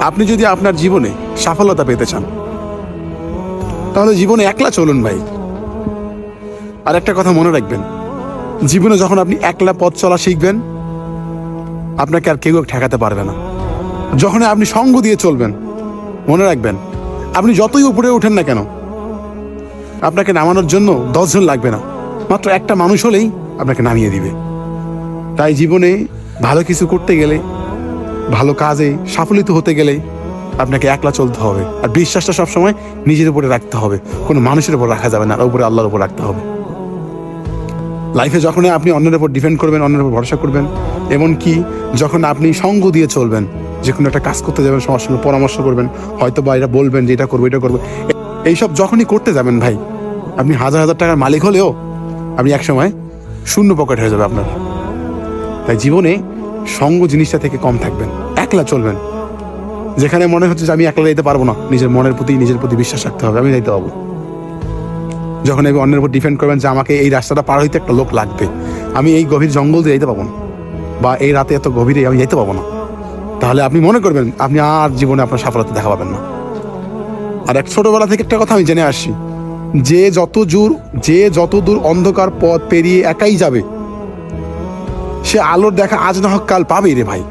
আপনি যদি আপনার জীবনে সফলতা পেতে চান, তাহলে জীবনে একলা চলুন ভাই। আর একটা কথা মনে রাখবেন, জীবনে যখন আপনি একলা পথ চলা শিখবেন, আপনাকে আর কেউ ঠেকাতে পারবে না। যখন আপনি সঙ্গ দিয়ে চলবেন, মনে রাখবেন, আপনি যতই উপরে ওঠেন না কেন, আপনাকে নামানোর জন্য দশজন লাগবে না। মাত্র একটা মানুষ হলেই আপনাকে নামিয়ে দিবে। তাই জীবনে ভালো কিছু করতে গেলে ভালো কাজে সাফলিত হতে গেলে আপনাকে একলা চলতে হবে। আর বিশ্বাসটা সবসময় নিজের উপরে রাখতে হবে। কোনো মানুষের উপর রাখা যাবে না, আর উপরে আল্লাহর উপর রাখতে হবে। লাইফে যখন আপনি অন্যের উপর ডিপেন্ড করবেন, অন্যের উপর ভরসা করবেন এমনকি যখন আপনি সঙ্গ দিয়ে চলবেন যে কোনো একটা কাজ করতে যাবেন সবার সঙ্গে পরামর্শ করবেন হয়তো বা এটা বলবেন যে এটা করব এটা করব। এইসব যখনই করতে যাবেন ভাই, আপনি হাজার হাজার টাকার মালিক হলেও আপনি একসময় শূন্য পকেট হয়ে যাবে আপনার। তাই জীবনে সঙ্গ জিনিসটা থেকে কম থাকবেন, একলা চলবেন। যেখানে মনে হচ্ছে যে আমি একলা যেতে পারব না, নিজের মনের প্রতি, নিজের প্রতি বিশ্বাস রাখতে হবে, আমি যাইতে পারব। যখন আমি অন্যের উপর ডিপেন্ড করবেন যে আমাকে এই রাস্তাটা পার হইতে একটা লোক লাগবে, আমি এই গভীর জঙ্গল দিয়ে যেতে পারব না, বা এই রাতে এত গভীরে আমি যেতে পারব না, তাহলে আপনি মনে করবেন, আপনি আর জীবনে আপনার সফলতা দেখা পাবেন না। আর এক ছোটবেলা থেকে একটা কথা আমি জেনে আসি যে যত দূর যে যত দূর অন্ধকার পথ পেরিয়ে একাই যাবে সে আলোর দেখা আজ না হোক কাল পাবেই রে ভাই।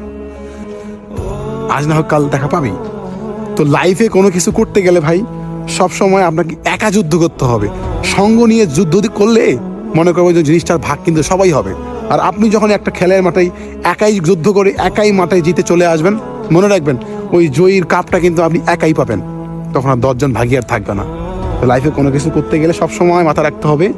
আজ না হোক কাল দেখা পাবেই। তো লাইফে কোনো কিছু করতে গেলে ভাই, সব সময় আপনাকে একা যুদ্ধ করতে হবে। সঙ্গ নিয়ে যুদ্ধ করলে, মনে করব যে জিনিসটার ভাগ কিন্তু সবাই হবে। আর আপনি যখন একটা খেলার মাঠে একাই যুদ্ধ করে একাই মাঠে জিতে চলে আসবেন, মনে রাখবেন ওই জয়ীর কাপটা কিন্তু আপনি একাই পাবেন। তখন আর দশজন ভাগি আর থাকবে না। লাইফে কোনো কিছু করতে গেলে সব সময় মাথা রাখতে হবে।